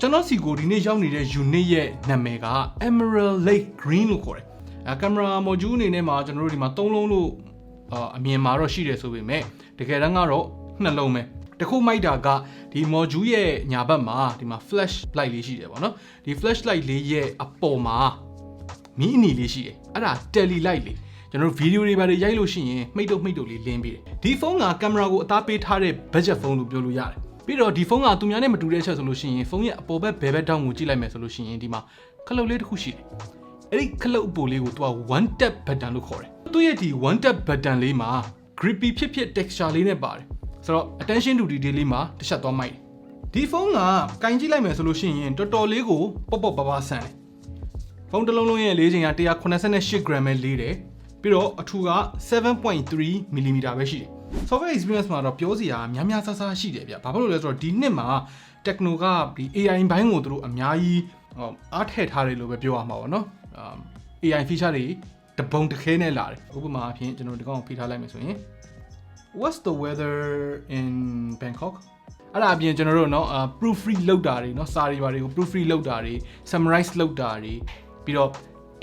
ကျွန်တော်စီကိုဒီနေ့ရောက်နေတဲ့ unit ရဲ့နာမည်က Emerald Lake Green လို့ခေါ်တယ်အဲကင်မရာ module အနေနဲ့မှာကျွန်တော်တို့ဒီမှာ၃လုံးလို့အာအမြင်မှာတော့ရှိတယ်ဆိုပေမဲ့တကယ်တမ်းကတော့နှလုံးပဲတစ်ခုမိုက်တာကဒီ module ရဲ့ညာဘက်မှာဒီမှာ flash light လေးရှိတယ်ပေါ့နော်ဒီ flash light လေးရဲ့အပေါ်မှာမီးအနီလေးရှိတယ်အဲ့ဒါ tele light လေးကျွန်တော်တို့ဗီဒီယိုတွေပါတွေရိုက်လို့ရှိရင်မှိတ်တော့မှိတ်တော့လေးလင်းပေးတယ်ဒီဖုန်းကကင်မရာကိုအသားပေးထားတဲ့ budget ဖုန်းလို့ပြောလို့ရတယ် ပြီးတော့ဒီဖုန်းကသူများနဲ့မတူတဲ့ချက်ဆိုလို့ရှိရင်ဖုန်းရဲ့အပေါ်ဘက်ဘယ်ဘက်တောင်းကိုကြည့်လိုက်မယ်ဆိုလို့ရှိရင်ဒီမှာခလုတ်လေးတစ်ခုရှိတယ်အဲ့ဒီခလုတ်အပေါ်လေးကိုသူက one tap button လို့ခေါ်တယ်သူ့ရဲ့ဒီ one tap button လေးမှာ grippy ဖြစ်ဖြစ် texture လေးနဲ့ပါတယ်ဆိုတော့ attention to detail လေးမှာတစ်ချက်သွားမိုက်တယ်ဒီဖုန်းကကင်ကြည့်လိုက်မယ်ဆိုလို့ရှိရင်တော်တော်လေးကိုပေါ့ပေါ့ပါပါဆန်တယ်ဖုန်းတစ်လုံးလုံးရဲ့လေးချိန်က188 gram ပဲလေးတယ် ပြီးတော့အထူက7.3 mm ပဲရှိတယ် software experience မှာတော့ပြောစရာများများဆဆရှိတယ်ဗျဘာဖြစ်လို့လဲဆိုတော့ဒီနှစ်မှာ techno ကဒီ AI ဘိုင်းကိုသူတို့အများကြီးဟိုအားထည့်ထားတယ်လို့ပဲပြောရမှာပေါ့နော်အာ AI feature တွေတပုံတစ်ခဲနဲ့လာတယ်ဥပမာအဖြစ်ကျွန်တော်ဒီကောင်ကိုဖိထားလိုက်မယ်ဆိုရင် What's the weather in Bangkok အဲ့ဒါအပြင်ကျွန်တော်တို့เนาะ proofread လုပ်တာတွေเนาะစာတွေဘာတွေကို proofread လုပ်တာတွေ summarize လုပ်တာတွေပြီးတော့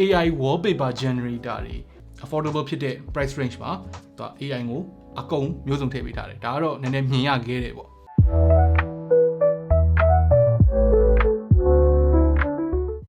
AI wallpaper generator တွေ affordable ဖြစ်တဲ့ price range မှာသူက AI ကိုအကုန်မျိုးစုံထည့်ပေးထားတယ်ဒါကတော့နည်းနည်းမြင်ရခဲ့တယ်ပေါ့